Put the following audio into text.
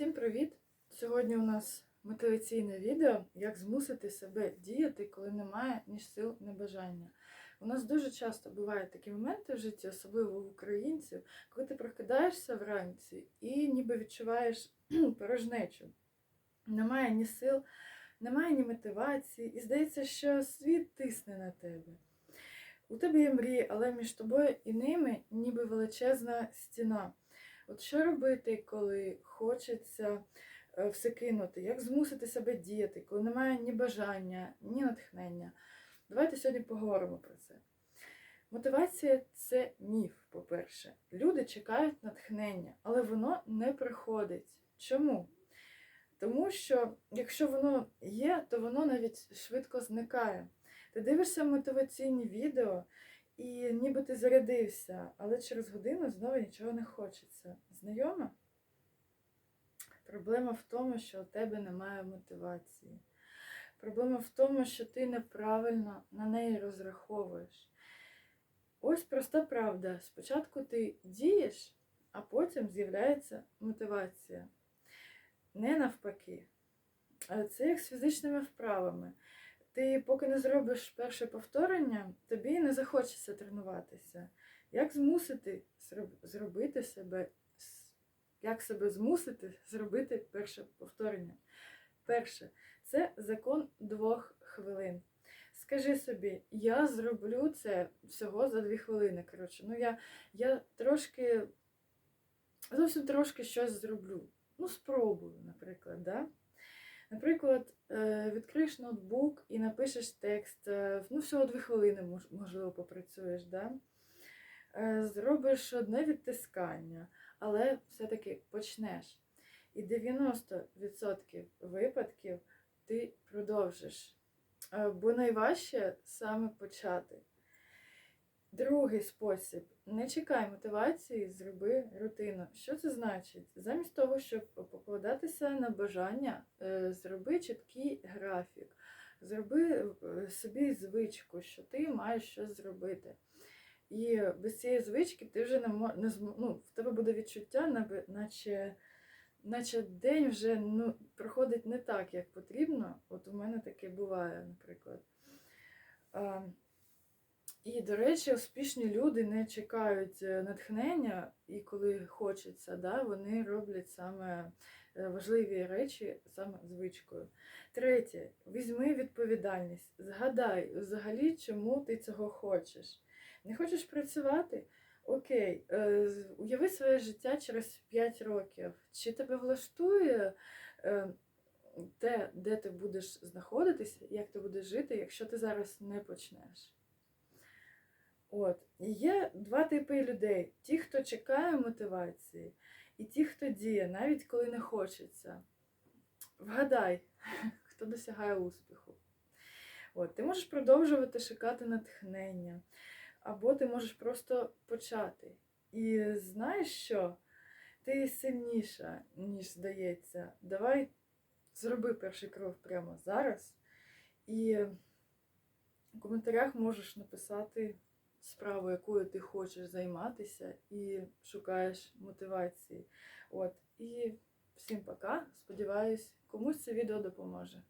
Всім привіт! Сьогодні у нас мотиваційне відео, як змусити себе діяти, коли немає ні сил, ні бажання. У нас дуже часто бувають такі моменти в житті, особливо в українців, коли ти прокидаєшся вранці і ніби відчуваєш порожнечу. Немає ні сил, немає ні мотивації, і здається, що світ тисне на тебе. У тебе є мрії, але між тобою і ними ніби величезна стіна. От що робити, коли хочеться е, все кинути? Як змусити себе діяти, коли немає ні бажання, ні натхнення? Давайте сьогодні поговоримо про це. Мотивація це міф, по-перше. Люди чекають натхнення, але воно не приходить. Чому? Тому що якщо воно є, то воно навіть швидко зникає. Ти дивишся мотиваційні відео, і ніби ти зарядився, але через годину знову нічого не хочеться. Знайома? Проблема в тому, що у тебе немає мотивації. Проблема в тому, що ти неправильно на неї розраховуєш. Ось проста правда. Спочатку ти дієш, а потім з'являється мотивація. Не навпаки. Це як з фізичними вправами. Ти поки не зробиш перше повторення, тобі не захочеться тренуватися. Як змусити зробити себе, як себе змусити зробити перше повторення? Перше, це закон двох хвилин. Скажи собі, я зроблю це всього за дві хвилини. Коротше, ну я, я трошки, зовсім трошки щось зроблю. Ну, спробую, наприклад, да? Наприклад, відкриєш ноутбук і напишеш текст, е, ну, всього дві хвилини, можливо, попрацюєш, да? Е, зробиш одне відтискання, але все-таки почнеш. І 90% випадків ти продовжиш. Е, Бо найважче саме почати. Другий спосіб. Не чекай мотивації, зроби рутину. Що це значить? Замість того, щоб покладатися на бажання, е, зроби чіткий графік, зроби е, собі звичку, що ти маєш щось зробити. І без цієї звички ти вже не, мо- не ну, в тебе буде відчуття, наче, наче день вже ну, проходить не так, як потрібно. От у мене таке буває, наприклад. І, до речі, успішні люди не чекають е, натхнення, і коли хочеться, да, вони роблять саме е, важливі речі саме звичкою. Третє, візьми відповідальність. Згадай взагалі, чому ти цього хочеш. Не хочеш працювати? Окей, е, уяви своє життя через 5 років. Чи тебе влаштує те, де ти будеш знаходитися, як ти будеш жити, якщо ти зараз не почнеш? От, і є два типи людей: ті, хто чекає мотивації, і ті, хто діє, навіть коли не хочеться. Вгадай, хто досягає успіху. От, ти можеш продовжувати шукати натхнення, або ти можеш просто почати. І знаєш що? Ти сильніша, ніж здається. Давай зроби перший крок прямо зараз. І в коментарях можеш написати справу, якою ти хочеш займатися, і шукаєш мотивації. От. І всім пока. Сподіваюсь, комусь це відео допоможе.